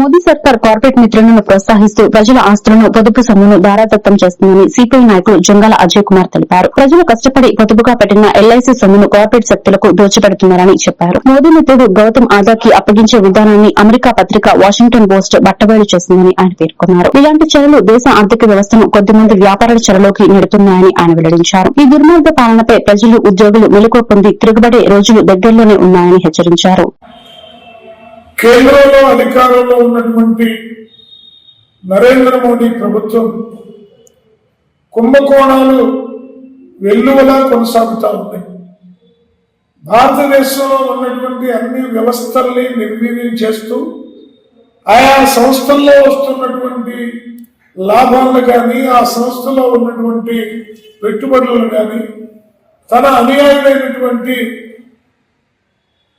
మోదీ సర్కార్ కార్పొరేట్ మిత్రులను ప్రోత్సహిస్తూ ప్రజల ఆస్తులను పొదుపు సొమ్మును దారాదత్తం చేస్తుందని సిపిఐ నాయకులు జంగాల అజయ్ కుమార్ తెలిపారు. ప్రజలు కష్టపడి పొదుపుగా పెట్టిన ఎల్ఐసి సొమ్మును కార్పొరేట్ శక్తులకు దోచిపెడుతున్నారని చెప్పారు. మోదీ మిత్రుడు గౌతమ్ ఆదాకి అప్పగించే విధానాన్ని అమెరికా పత్రిక వాషింగ్టన్ పోస్ట్ బట్టబయలు చేసిందని ఆయన పేర్కొన్నారు. ఇలాంటి చర్యలు దేశ ఆర్థిక వ్యవస్థను కొద్దిమంది వ్యాపారుల చెరలోకి నెడుతున్నాయని ఆయన వెల్లడించారు. ఈ దుర్మార్గ పాలనపై ప్రజలు ఉద్యోగులు మెలకువ పొంది తిరుగుబడే రోజులు దగ్గరలోనే ఉన్నాయని హెచ్చరించారు. కేంద్రంలో అధికారంలో ఉన్నటువంటి నరేంద్ర మోడీ ప్రభుత్వం కుంభకోణాలు వెల్లువలా కొనసాగుతూ ఉన్నాయి. భారతదేశంలో ఉన్నటువంటి అన్ని వ్యవస్థల్ని నిర్వీర్యం చేస్తూ ఆయా సంస్థల్లో వస్తున్నటువంటి లాభాలను కానీ ఆ సంస్థలో ఉన్నటువంటి పెట్టుబడులను కానీ తన అనుయాయులైనటువంటి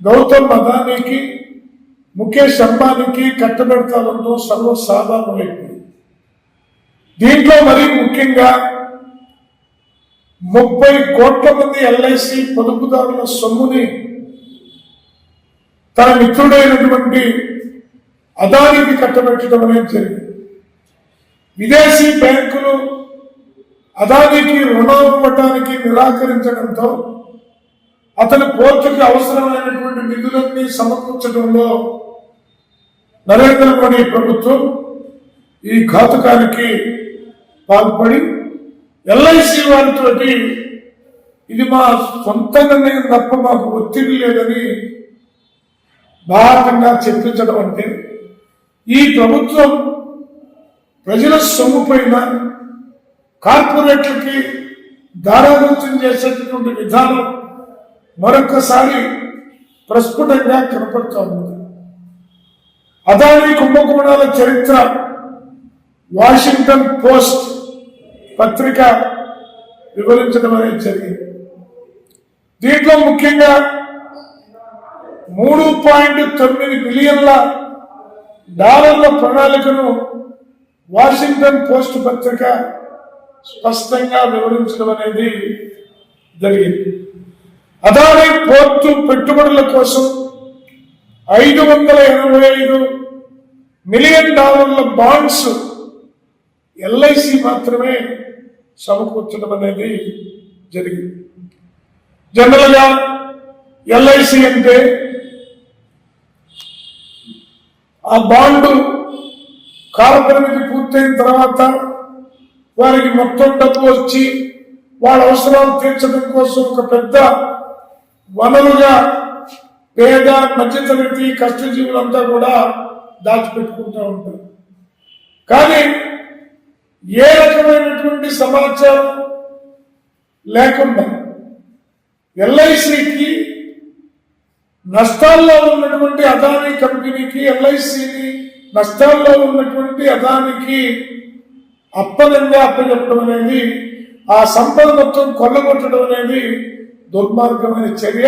గౌతమ్ అదానీకి ముఖేష్ అంబానీకి కట్టబెడతామంటూ సర్వసాధారణమైపోయింది దీంట్లో మరీ ముఖ్యంగా ముప్పై కోట్ల మంది ఎల్ఐసి పొదుపుదారుల సొమ్ముని తన మిత్రుడైనటువంటి అదానికి కట్టబెట్టడం అనేది జరిగింది. విదేశీ బ్యాంకులు అదానికి రుణం ఇవ్వటానికి నిరాకరించడంతో అతని పోర్టుకి అవసరమైనటువంటి నిధులన్నీ సమకూర్చడంలో నరేంద్ర మోడీ ప్రభుత్వం ఈ ఘాతుకానికి పాల్పడి ఎల్ఐసి వారితోటి ఇది మా సొంత నిర్ణయం తప్ప మాకు ఒత్తిడి లేదని భారతంగా చెప్పించడం అంటే ఈ ప్రభుత్వం ప్రజల సొమ్ము పైన కార్పొరేట్లకి దారాదత్తం చేసేటటువంటి విధానం మరొకసారి ప్రస్ఫుటంగా కనపడుతూ ఉంది. అదానీ కుంభకోణాల చరిత్ర వాషింగ్టన్ పోస్ట్ పత్రిక వివరించడం అనేది జరిగింది. దీంట్లో ముఖ్యంగా మూడు పాయింట్ తొమ్మిది బిలియన్ల డాలర్ల ప్రణాళికను వాషింగ్టన్ పోస్ట్ పత్రిక స్పష్టంగా వివరించడం అనేది జరిగింది. అదాని పోర్టు పెట్టుబడుల కోసం ఐదు వందల ఎనభై ఐదు మిలియన్ డాలర్ల బాండ్స్ ఎల్ఐసి మాత్రమే సమకూర్చడం అనేది జరిగింది. జనరల్గా ఎల్ఐసి అంటే ఆ బాండు కాలపరిమితి పూర్తయిన తర్వాత వారికి మొత్తం డబ్బు వచ్చి వాళ్ళ అవసరాలు తీర్చడం కోసం ఒక పెద్ద వనరుగా పేద మధ్యతరగతి కష్టజీవులంతా కూడా దాచిపెట్టుకుంటూ ఉంటారు. కానీ ఏ రకమైనటువంటి సమాచారం లేకుండా ఎల్ఐసికి నష్టాల్లో ఉన్నటువంటి అదానీ కంపెనీకి ఎల్ఐసిని నష్టాల్లో ఉన్నటువంటి అదానికి అప్పనంగా అప్పచెప్పడం అనేది ఆ సంపద మొత్తం కొల్లగొట్టడం అనేది దుర్మార్గమైన చర్య.